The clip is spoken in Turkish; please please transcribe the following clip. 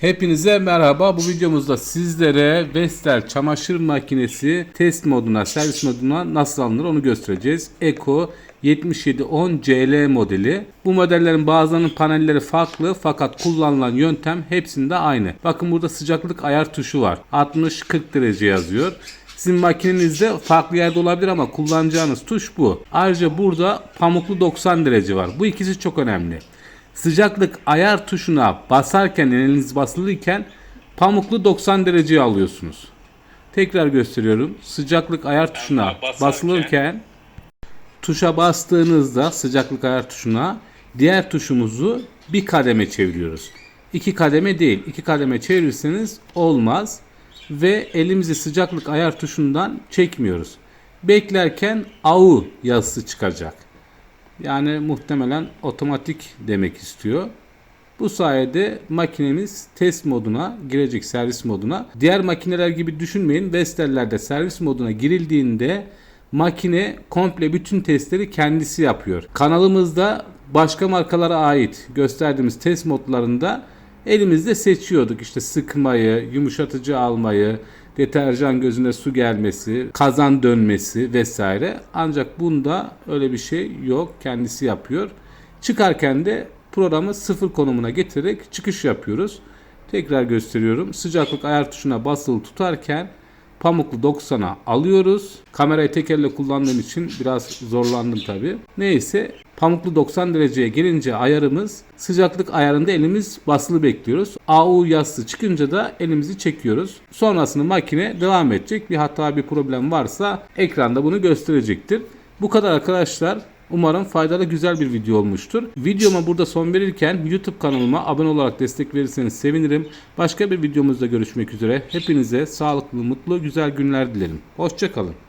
Hepinize merhaba. Bu videomuzda sizlere Vestel çamaşır makinesi test moduna, servis moduna nasıl alınır onu göstereceğiz. Eco 7710 CL modeli. Bu modellerin bazılarının panelleri farklı fakat kullanılan yöntem hepsinde aynı. Bakın burada sıcaklık ayar tuşu var. 60-40 derece yazıyor. Sizin makinenizde farklı yerde olabilir ama kullanacağınız tuş bu. Ayrıca burada pamuklu 90 derece var. Bu ikisi çok önemli. Sıcaklık ayar tuşuna basarken eliniz basılıyken pamuklu 90 dereceye alıyorsunuz. Tekrar gösteriyorum. Sıcaklık ayar tuşuna basarken- basılırken tuşa bastığınızda sıcaklık ayar tuşuna diğer tuşumuzu bir kademe çeviriyoruz. İki kademe değil. iki kademe çevirirseniz olmaz. Ve elimizi sıcaklık ayar tuşundan çekmiyoruz. Beklerken AU yazısı çıkacak. Yani muhtemelen otomatik demek istiyor. Bu sayede makinemiz test moduna girecek servis moduna. Diğer makineler gibi düşünmeyin. Vestel'lerde servis moduna girildiğinde makine komple bütün testleri kendisi yapıyor. Kanalımızda başka markalara ait gösterdiğimiz test modlarında elimizde seçiyorduk. İşte sıkmayı, yumuşatıcı almayı, deterjan gözüne su gelmesi, kazan dönmesi vesaire. Ancak bunda öyle bir şey yok. Kendisi yapıyor. Çıkarken de programı sıfır konumuna getirerek çıkış yapıyoruz. Tekrar gösteriyorum. Sıcaklık ayar tuşuna basılı tutarken pamuklu 90'a alıyoruz. Kamerayı tek elle kullandığım için biraz zorlandım tabi. Neyse pamuklu 90 dereceye gelince ayarımız sıcaklık ayarında elimiz basılı bekliyoruz. AU yazısı çıkınca da elimizi çekiyoruz. Sonrasında makine devam edecek. Bir hata bir problem varsa ekranda bunu gösterecektir. Bu kadar arkadaşlar. Umarım faydalı güzel bir video olmuştur. Videoma burada son verirken YouTube kanalıma abone olarak destek verirseniz sevinirim. Başka bir videomuzda görüşmek üzere. Hepinize sağlıklı, mutlu, güzel günler dilerim. Hoşçakalın.